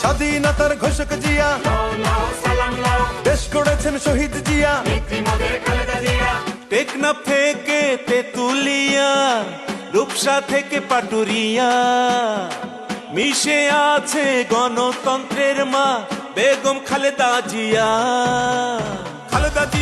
স্বাধীনতার ঘোষক জিয়া। দেশ করেছেন শহীদ জিয়া। টেকনা থেকে তেতুলিয়া, রূপসা থেকে পাটুরিয়া। মিশে আছে গণতন্ত্রের মা বেগম খালেদা জিয়া। খালেদা জিয়া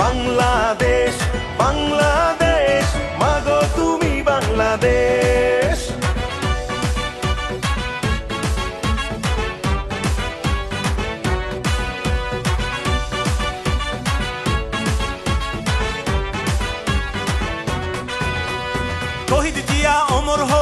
বাংলাদেশ বাংলাদেশ মাগো তুমি বাংলাদেশ। শহীদ জিয়া অমর হোক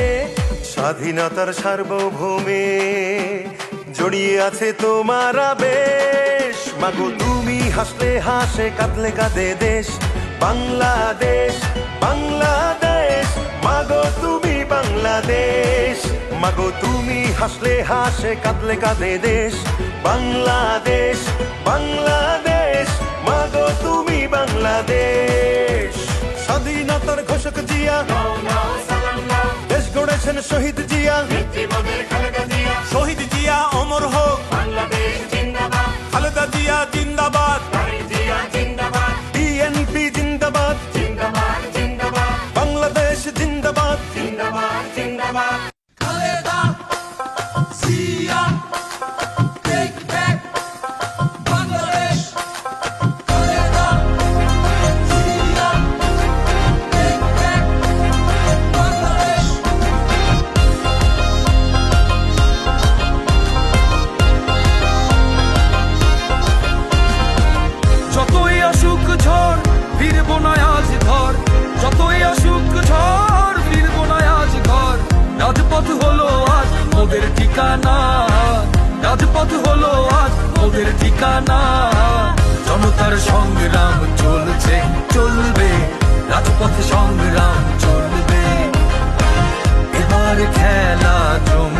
স্বাধীনতার সার্বভৌমে জড়িয়ে আছে তোমার বেশ মাগো, তুমি হাসলে হাসে, কাঁদলে কাঁদে দেশ। বাংলাদেশ বাংলাদেশ। মাগো, তুমি বাংলাদেশ। মাগো, তুমি হাসলে হাসে, কাঁদলে কাঁদে দেশ। বাংলাদেশ বাংলাদেশ। মাগো, তুমি বাংলাদেশ। স্বাধীনতার ঘোষক জিয়া। গড়েছেন শহীদ জিয়া। ঠিকানা? জনতার সংগ্রাম চলছে চলবে। রাজপথে সংগ্রাম চলবে। এবার খেলা চলবে